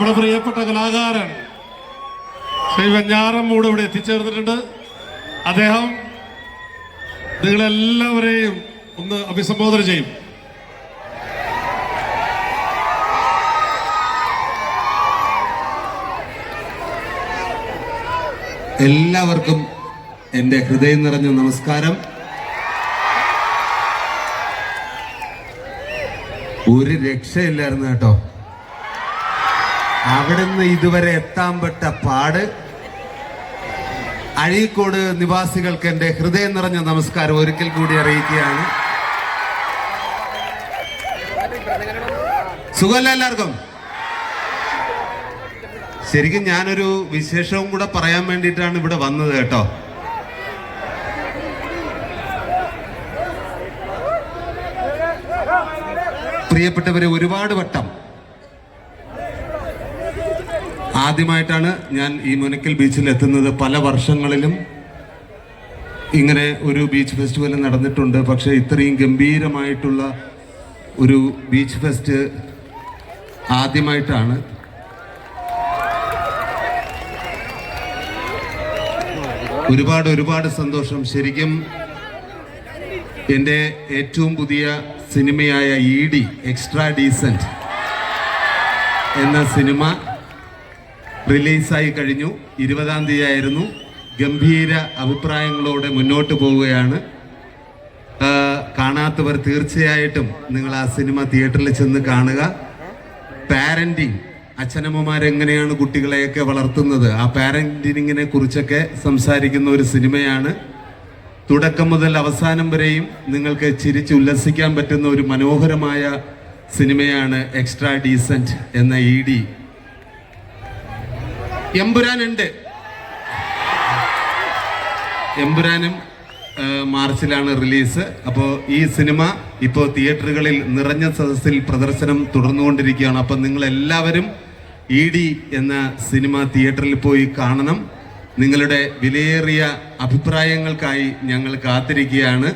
നമ്മുടെ പ്രിയപ്പെട്ട കലാകാരൻ ശ്രീ വെഞ്ഞാറമ്മൂട് ഇവിടെ എത്തിച്ചേർന്നിട്ടുണ്ട്. അദ്ദേഹം നിങ്ങളെല്ലാവരെയും ഒന്ന് അഭിസംബോധന ചെയ്യും. എല്ലാവർക്കും എന്റെ ഹൃദയം നിറഞ്ഞ നമസ്കാരം. ഒരു രക്ഷയില്ലായിരുന്നു കേട്ടോ. അവിടുന്ന് ഇതുവരെ എത്താൻ പെട്ട പാട്. അഴീക്കോട് നിവാസികൾക്ക് എന്റെ ഹൃദയം നിറഞ്ഞ നമസ്കാരം ഒരിക്കൽ കൂടി അറിയിക്കുകയാണ്. സുഖമല്ല എല്ലാവർക്കും? ശരിക്കും ഞാനൊരു വിശേഷവും കൂടെ പറയാൻ വേണ്ടിയിട്ടാണ് ഇവിടെ വന്നത് കേട്ടോ. പ്രിയപ്പെട്ടവരെ ഒരുപാട് വട്ടം ആദ്യമായിട്ടാണ് ഞാൻ ഈ മുനക്കൽ ബീച്ചിൽ എത്തുന്നത്. പല വർഷങ്ങളിലും ഇങ്ങനെ ഒരു ബീച്ച് ഫെസ്റ്റിവൽ നടന്നിട്ടുണ്ട്. പക്ഷേ ഇത്രയും ഗംഭീരമായിട്ടുള്ള ഒരു ബീച്ച് ഫെസ്റ്റ് ആദ്യമായിട്ടാണ്. ഒരുപാട് ഒരുപാട് സന്തോഷം. ശരിക്കും എന്റെ ഏറ്റവും പുതിയ സിനിമയായ ഇ ഡി എക്സ്ട്രാ ഡീസന്റ് എന്ന സിനിമ റിലീസായി കഴിഞ്ഞു. ഇരുപതാം തീയതി ആയിരുന്നു ഗംഭീര അഭിപ്രായങ്ങളോടെ മുന്നോട്ട് പോവുകയാണ്. കാണാത്തവർ തീർച്ചയായിട്ടും നിങ്ങൾ ആ സിനിമ തിയേറ്ററിൽ ചെന്ന് കാണുക. പാരന്റിങ് അച്ഛനമ്മമാരെങ്ങനെയാണ് കുട്ടികളെയൊക്കെ വളർത്തുന്നത്? ആ പാരന്റിങ്ങിനെ കുറിച്ചൊക്കെ സംസാരിക്കുന്ന ഒരു സിനിമയാണ്. തുടക്കം മുതൽ അവസാനം വരെയും നിങ്ങൾക്ക് ചിരിച്ച് ഉല്ലസിക്കാൻ പറ്റുന്ന ഒരു മനോഹരമായ സിനിമയാണ് എക്സ്ട്രാ ഡീസന്റ് എന്ന ഇ ഡി. എമ്പുരാനുണ്ട്. എമ്പുരാനും ആ, മാർച്ചിലാണ് റിലീസ്. അപ്പോൾ ഈ സിനിമ ഇപ്പോൾ തിയേറ്ററുകളിൽ നിറഞ്ഞ സദസ്സിൽ പ്രദർശനം തുടർന്നുകൊണ്ടിരിക്കുകയാണ്. അപ്പം നിങ്ങൾ എല്ലാവരും ഇ ഡി എന്ന സിനിമ തിയേറ്ററിൽ പോയി കാണണം. നിങ്ങളുടെ വിലയേറിയ അഭിപ്രായങ്ങൾക്കായി ഞങ്ങൾ കാത്തിരിക്കുകയാണ്.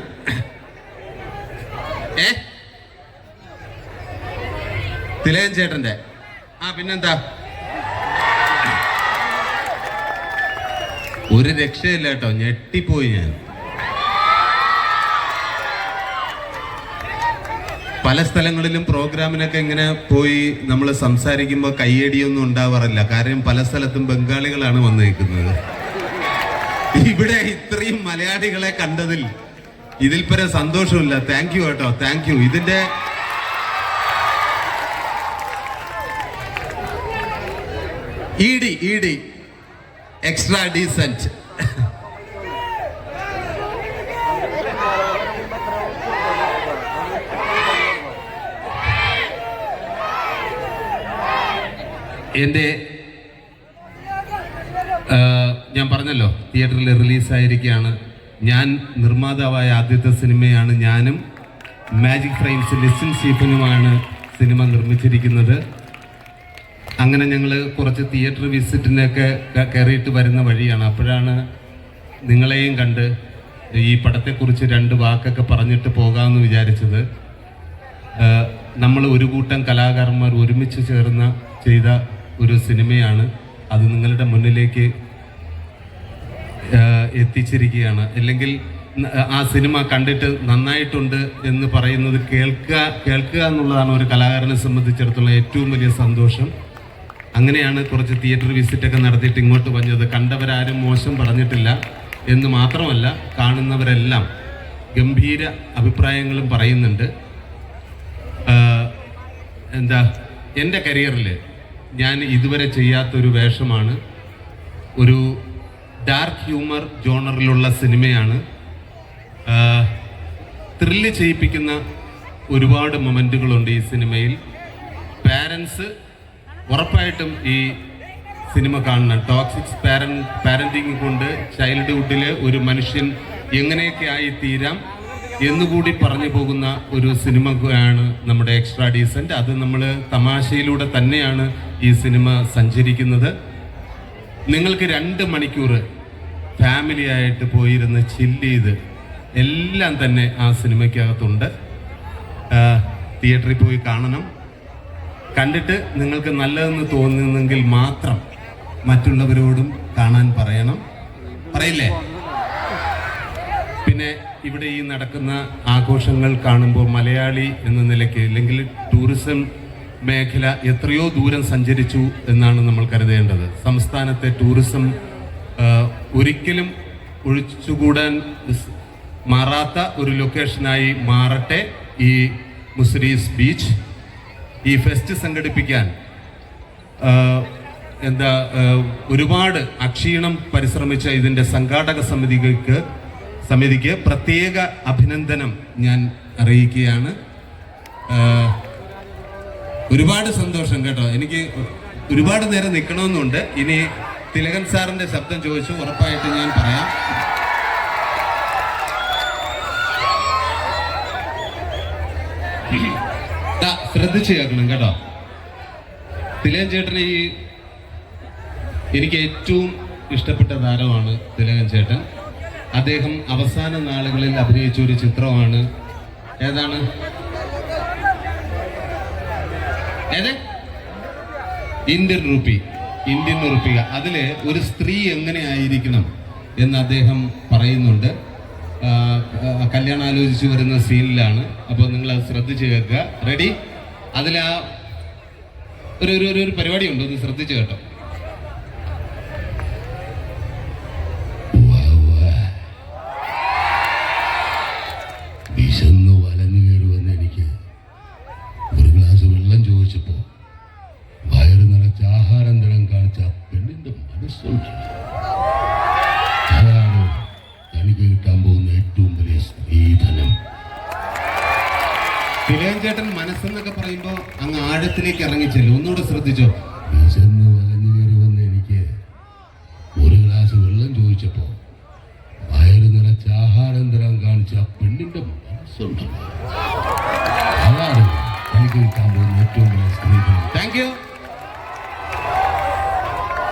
ഏ? തിലയൻ ചേട്ടന്റെ. ആ പിന്നെന്താ? ഒരു രക്ഷയില്ല കേട്ടോ. ഞെട്ടിപ്പോയി ഞാൻ. പല സ്ഥലങ്ങളിലും പ്രോഗ്രാമിനൊക്കെ ഇങ്ങനെ പോയി നമ്മൾ സംസാരിക്കുമ്പോൾ കയ്യടിയൊന്നും ഉണ്ടാവാറില്ല. കാരണം പല സ്ഥലത്തും ബംഗാളികളാണ് വന്നിരിക്കുന്നത്. ഇവിടെ ഇത്രയും മലയാളികളെ കണ്ടതിൽ ഇതിൽ പരം സന്തോഷമില്ല. താങ്ക് യു കേട്ടോ. താങ്ക് യു ഇതിന്റെ E D E D extra decent എന്റെ ഞാൻ പറഞ്ഞല്ലോ തിയേറ്ററിൽ റിലീസായിരിക്കുകയാണ്. ഞാൻ നിർമ്മാതാവായ ആദ്യത്തെ സിനിമയാണ് ഞാനും. മാജിക് ഫ്രെയിംസ് ലിസിൻ സീഫനുമാണ് സിനിമ നിർമ്മിച്ചിരിക്കുന്നത്. അങ്ങനെ ഞങ്ങൾ കുറച്ച് തിയേറ്റർ വിസിറ്റിനൊക്കെ കയറിയിട്ട് വരുന്ന വഴിയാണ്. അപ്പോഴാണ് നിങ്ങളെയും കണ്ട് ഈ പടത്തെക്കുറിച്ച് രണ്ട് വാക്കൊക്കെ പറഞ്ഞിട്ട് പോകാമെന്ന് വിചാരിച്ചത്. നമ്മൾ ഒരു കൂട്ടം കലാകാരന്മാർ ഒരുമിച്ച് ചേർന്ന ചെയ്ത ഒരു സിനിമയാണ്. അത് നിങ്ങളുടെ മുന്നിലേക്ക് എത്തിച്ചിരിക്കുകയാണ്. അല്ലെങ്കിൽ ആ സിനിമ കണ്ടിട്ട് നന്നായിട്ടുണ്ട് എന്ന് പറയുന്നത് കേൾക്കുക കേൾക്കുക എന്നുള്ളതാണ് ഒരു കലാകാരനെ സംബന്ധിച്ചിടത്തോളം ഏറ്റവും വലിയ സന്തോഷം. അങ്ങനെയാണ് കുറച്ച് തിയേറ്റർ വിസിറ്റൊക്കെ നടത്തിയിട്ട് ഇങ്ങോട്ട് വന്നത്. കണ്ടവരാരും മോശം പറഞ്ഞിട്ടില്ല എന്ന് മാത്രമല്ല കാണുന്നവരെല്ലാം ഗംഭീര അഭിപ്രായങ്ങളും പറയുന്നുണ്ട്. എന്താ എന്റെ കരിയറിൽ ഞാൻ ഇതുവരെ ചെയ്യാത്തൊരു വേഷമാണ്. ഒരു ഡാർക്ക് ഹ്യൂമർ ജോണറിലുള്ള സിനിമയാണ്. ത്രില്ല് ചെയ്യിപ്പിക്കുന്ന ഒരുപാട് മൊമെന്റുകളുണ്ട് ഈ സിനിമയിൽ. പാരൻസ് ഉറപ്പായിട്ടും ഈ സിനിമ കാണണം. ടോക്സിക്സ് പാരൻ പാരന്റിങ് കൊണ്ട് ചൈൽഡ്ഹുഡിൽ ഒരു മനുഷ്യൻ എങ്ങനെയൊക്കെ ആയി തീരാം എന്നുകൂടി പറഞ്ഞു പോകുന്ന ഒരു സിനിമയാണ് നമ്മുടെ എക്സ്ട്രാ ഡീസന്റ് അത് നമ്മൾ തമാശയിലൂടെ തന്നെയാണ് ഈ സിനിമ സഞ്ചരിക്കുന്നത്. നിങ്ങൾക്ക് രണ്ട് മണിക്കൂർ ഫാമിലി ആയിട്ട് പോയിരുന്ന് ചില്ല് ചെയ്ത് എല്ലാം തന്നെ ആ സിനിമയ്ക്കകത്തുണ്ട്. തിയേറ്ററിൽ പോയി കാണണം. കണ്ടിട്ട് നിങ്ങൾക്ക് നല്ലതെന്ന് തോന്നുന്നെങ്കിൽ മാത്രം മറ്റുള്ളവരോടും കാണാൻ പറയണം. പറയില്ലേ? പിന്നെ ഇവിടെ ഈ നടക്കുന്ന ആഘോഷങ്ങൾ കാണുമ്പോൾ മലയാളി എന്ന നിലയ്ക്ക് അല്ലെങ്കിൽ ടൂറിസം മേഖല എത്രയോ ദൂരം സഞ്ചരിച്ചു എന്നാണ് നമ്മൾ കരുതേണ്ടത്. സംസ്ഥാനത്തെ ടൂറിസം ഒരിക്കലും ഒഴിച്ചുകൂടാൻ മാറാത്ത ഒരു ലൊക്കേഷനായി മാറട്ടെ ഈ മുസ്രീസ് ബീച്ച്. ഈ ഫെസ്റ്റ് സംഘടിപ്പിക്കാൻ എന്താ ഒരുപാട് അക്ഷീണം പരിശ്രമിച്ച ഇതിന്റെ സംഘാടക സമിതികൾക്ക് സമിതിക്ക് പ്രത്യേക അഭിനന്ദനം ഞാൻ അറിയിക്കുകയാണ്. ഒരുപാട് സന്തോഷം കേട്ടോ. എനിക്ക് ഒരുപാട് നേരം നിൽക്കണമെന്നുണ്ട്. ഇനി തിലകൻ സാറിന്റെ ശബ്ദം ചോദിച്ചു ഉറപ്പായിട്ട് ഞാൻ പറയാം. ശ്രദ്ധിച്ച് കേൾക്കണം കേട്ടോ. തിലകൻ ചേട്ടൻ ഈ എനിക്ക് ഏറ്റവും ഇഷ്ടപ്പെട്ട താരമാണ് തിലകൻ ചേട്ടൻ. അദ്ദേഹം അവസാന നാളുകളിൽ അഭിനയിച്ച ഒരു ചിത്രമാണ്. ഏതാണ്? ഏത്? Indian rupee. ഇന്ത്യൻ റുപ്പിക. അതിൽ ഒരു സ്ത്രീ എങ്ങനെ ആയിരിക്കണം എന്ന് അദ്ദേഹം പറയുന്നുണ്ട്. കല്യാണം ആലോചിച്ച് വരുന്ന സീനിലാണ്. അപ്പോൾ നിങ്ങൾ അത് ശ്രദ്ധിച്ച് കേൾക്കുക. റെഡി അതിൽ ആ ഒരു ഒരു ഒരു- ഒരു പരിപാടി ഉണ്ട് ഒന്ന് ശ്രദ്ധിച്ച് കേട്ടോ. തിലകൻ ചേട്ടൻ മനസ്സെന്നൊക്കെ പറയുമ്പോൾ അങ്ങ് ആഴത്തിലേക്ക് ഇറങ്ങി ചെല്ലു ഒന്നുകൂടെ ശ്രദ്ധിച്ചോ? വിശന്ന് എനിക്ക് ഒരു ഗ്ലാസ് വെള്ളം ചോദിച്ചപ്പോ വയറ് നിറച്ച ആഹാരം തരാൻ കാണിച്ച ആ പെണ്ണിന്റെ തനിക്ക് കിട്ടാൻ പോകുന്ന ഏറ്റവും താങ്ക് യു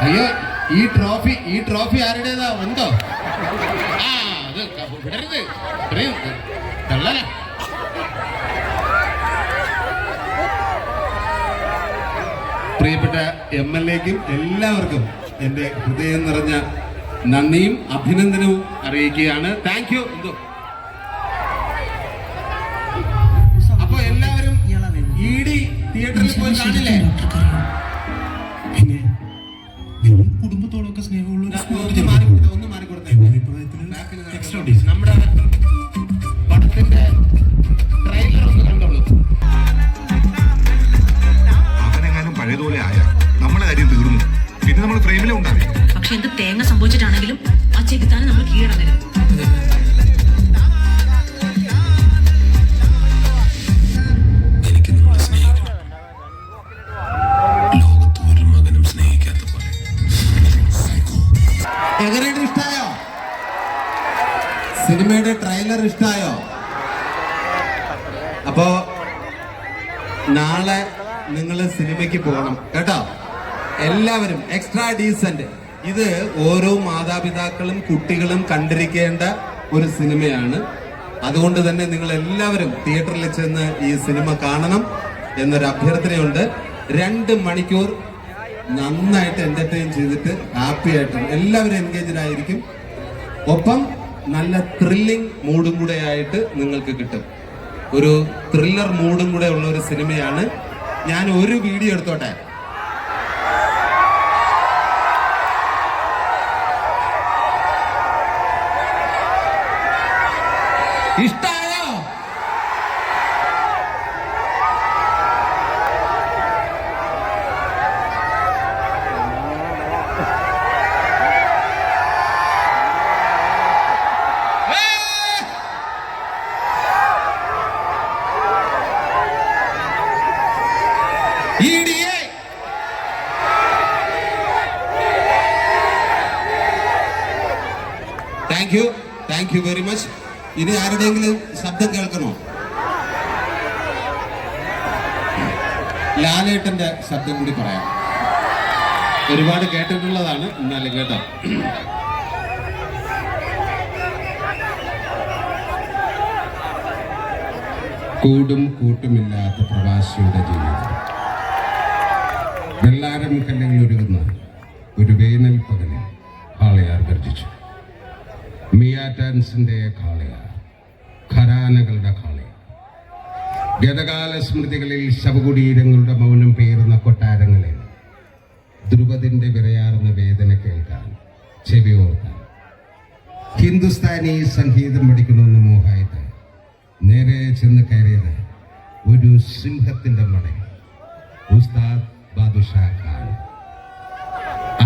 അയ്യോ ഈ ട്രോഫി ഈ ട്രോഫി ആരുടേതാ? ഉണ്ടോ? ആ അത് വിടരുത് ഇത്രയും തള്ളല പ്രിയപ്പെട്ട എം എൽ എക്കും എല്ലാവർക്കും എന്റെ ഹൃദയം നിറഞ്ഞ നന്ദിയും അഭിനന്ദനവും അറിയിക്കുകയാണ്. താങ്ക് യു എന്തോ അപ്പൊ എല്ലാവരും ഇ ഡി തിയേറ്ററിൽ പോയി കാണില്ലേ? എങ്ങനെയുണ്ട് ഇഷ്ടായോ? സിനിമയുടെ ട്രെയിലർ ഇഷ്ടായോ? അപ്പോ നാളെ നിങ്ങൾ സിനിമയ്ക്ക് പോകണം കേട്ടോ? എല്ലാവരും എക്സ്ട്രാ ഡീസന്റ് ഇത് ഓരോ മാതാപിതാക്കളും കുട്ടികളും കണ്ടിരിക്കേണ്ട ഒരു സിനിമയാണ്. അതുകൊണ്ട് തന്നെ നിങ്ങൾ എല്ലാവരും തിയേറ്ററിൽ ചെന്ന് ഈ സിനിമ കാണണം എന്നൊരു അഭ്യർത്ഥനയുണ്ട്. രണ്ട് മണിക്കൂർ നന്നായിട്ട് എന്റർടൈൻ ചെയ്തിട്ട് ഹാപ്പി ആയിട്ടും എല്ലാവരും എൻഗേജ്ഡ് ആയിരിക്കും. ഒപ്പം നല്ല ത്രില്ലിംഗ് മൂഡും കൂടെ ആയിട്ട് നിങ്ങൾക്ക് കിട്ടും. ഒരു ത്രില്ലർ മൂഡും കൂടെ ഉള്ള ഒരു സിനിമയാണ്. ഞാൻ ഒരു വീഡിയോ എടുത്തോട്ടെ? ഇഷ്ടായോ EDA. Thank you thank you very much ഇനി ആരുടെയെങ്കിലും ശബ്ദം കേൾക്കണോ? ലാലേട്ടന്റെ ശബ്ദം കൂടി പറയാം. ഒരുപാട് കേട്ടിട്ടുള്ളതാണ് എന്നാലും കേട്ടോ. കൂടും കൂട്ടുമില്ലാത്ത പ്രവാസിയുടെ ജീവിതം. വെള്ളാരം കല്ലുകൾ ഒരുങ്ങുന്ന ഒരു വേനൽ ഗർജിച്ചു മിയാറ്റാൻസിന്റെ കാളിയ ഖരാനകളുടെ കാളിയ. ഗതകാല സ്മൃതികളിൽ ശവകുടീരങ്ങളുടെ മൗനം പേറുന്ന കൊട്ടാരങ്ങളിൽ ധ്രുപതിന്റെ വിറയാർന്ന വേദന കേൾക്കാൻ ചെവിയോർക്കാൻ ഹിന്ദുസ്ഥാനി സംഗീതം പഠിക്കണമെന്ന് മോഹായത് നേരെ ചെന്ന് കയറിയത് ഒരു സിംഹത്തിന്റെ മട ഉസ്താദ് ബാദുഷാ ഖാൻ.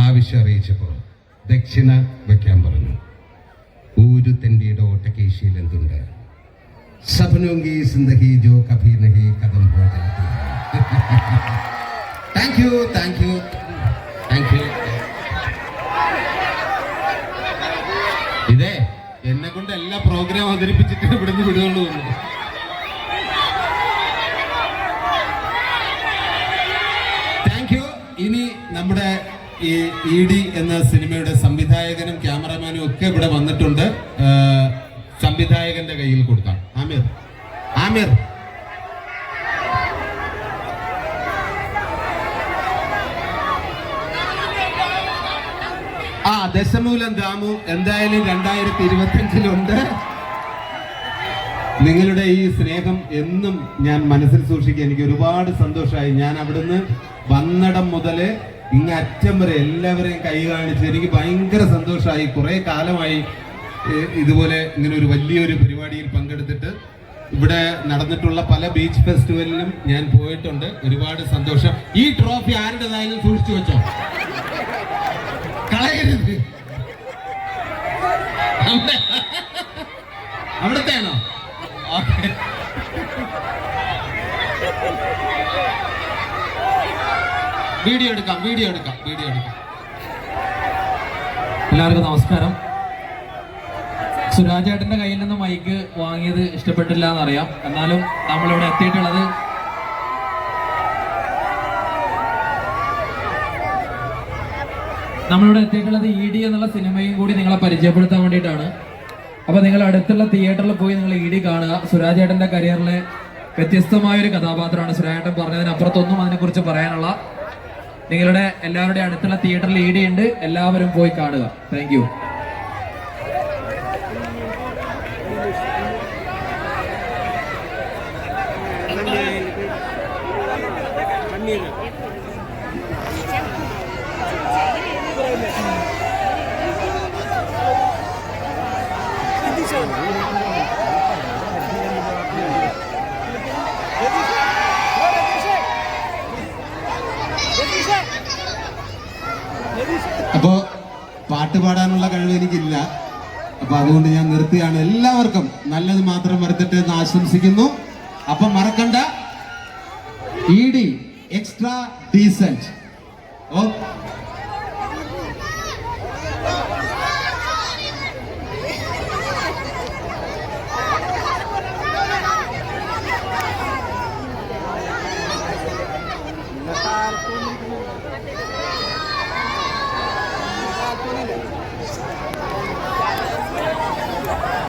ആവശ്യം അറിയിച്ചപ്പോൾ ദക്ഷിണ വയ്ക്കാൻ പറഞ്ഞു. ഊരു തന്റെ ഓട്ടക്കേശിയിൽ എന്തുണ്ട് സപനോങ്കി സിന്ദഗി ജോ കഭി നഹി കദം ഹോ ജാതി thank you thank you thank you ഇതേ എന്നെ കൊണ്ട് എല്ലാ പ്രോഗ്രാം അവതരിപ്പിച്ചിട്ട് ഇവിടുന്ന് വിടുകയുള്ളൂ എന്ന്. താങ്ക് യു ഇനി നമ്മുടെ ഈ ഇ ഡി എന്ന സിനിമയുടെ സംവിധായകനും ക്യാമറമാനും ഒക്കെ ഇവിടെ വന്നിട്ടുണ്ട്. സംവിധായകന്റെ കയ്യിൽ കൊടുക്കാം. ആമിർ. ആമിർ. ആ ദശമൂലം ദാമു എന്തായാലും രണ്ടായിരത്തി ഇരുപത്തിയഞ്ചിലുണ്ട് നിങ്ങളുടെ ഈ സ്നേഹം എന്നും ഞാൻ മനസ്സിൽ സൂക്ഷിക്കുക എനിക്ക് ഒരുപാട് സന്തോഷമായി. ഞാൻ അവിടുന്ന് വന്നിടം മുതൽ ഇങ്ങ് അറ്റം വരെ എല്ലാവരെയും കൈ കാണിച്ച് എനിക്ക് ഭയങ്കര സന്തോഷമായി. കുറെ കാലമായി ഇതുപോലെ ഇങ്ങനെ ഒരു വലിയൊരു പരിപാടിയിൽ പങ്കെടുത്തിട്ട് ഇവിടെ നടന്നിട്ടുള്ള പല ബീച്ച് ഫെസ്റ്റിവലിലും ഞാൻ പോയിട്ടുണ്ട്. ഒരുപാട് സന്തോഷം. ഈ ട്രോഫി ആരുടേതായാലും സൂക്ഷിച്ചു വെച്ചോ. കളയരുത്. അവിടത്തെ അവിടത്തെയാണോ? വീഡിയോ എടുക്കാം വീഡിയോ എടുക്കാം വീഡിയോ എടുക്കാം. എല്ലാവർക്കും നമസ്കാരം. സുരാജേട്ടന്റെ കയ്യിൽ നിന്ന് മൈക്ക് വാങ്ങിയത് ഇഷ്ടപ്പെട്ടില്ല എന്നറിയാം എന്നാലും നമ്മൾ ഇവിടെ എത്തിയിട്ടുള്ളത് നമ്മളിവിടെ എത്തിയിട്ടുള്ളത് ഇ ഡി എന്നുള്ള സിനിമയും കൂടി നിങ്ങളെ പരിചയപ്പെടുത്താൻ വേണ്ടിയിട്ടാണ്. അപ്പൊ നിങ്ങൾ അടുത്തുള്ള തിയേറ്ററിൽ പോയി നിങ്ങൾ ഇ ഡി കാണുക. സുരാജേട്ടന്റെ കരിയറിലെ വ്യത്യസ്തമായ ഒരു കഥാപാത്രമാണ് സുരാജേട്ടൻ പറഞ്ഞതിനപ്പുറത്തൊന്നും അതിനെക്കുറിച്ച് പറയാനുള്ള നിങ്ങളുടെ എല്ലാവരുടെ അടുത്തുള്ള തിയേറ്ററിൽ ഡി ഉണ്ട്. എല്ലാവരും പോയി കാണുക. താങ്ക് യു അപ്പോ പാട്ട് പാടാനുള്ള കഴിവ് എനിക്കില്ല. അപ്പൊ അതുകൊണ്ട് ഞാൻ നിർത്തിയാണ്. എല്ലാവർക്കും നല്ലത് മാത്രം വരുത്തട്ടെ എന്ന് ആശംസിക്കുന്നു. അപ്പൊ മറക്കണ്ട. ഇ ഡി എക്സ്ട്രാ ഡീസന്റ് ഓ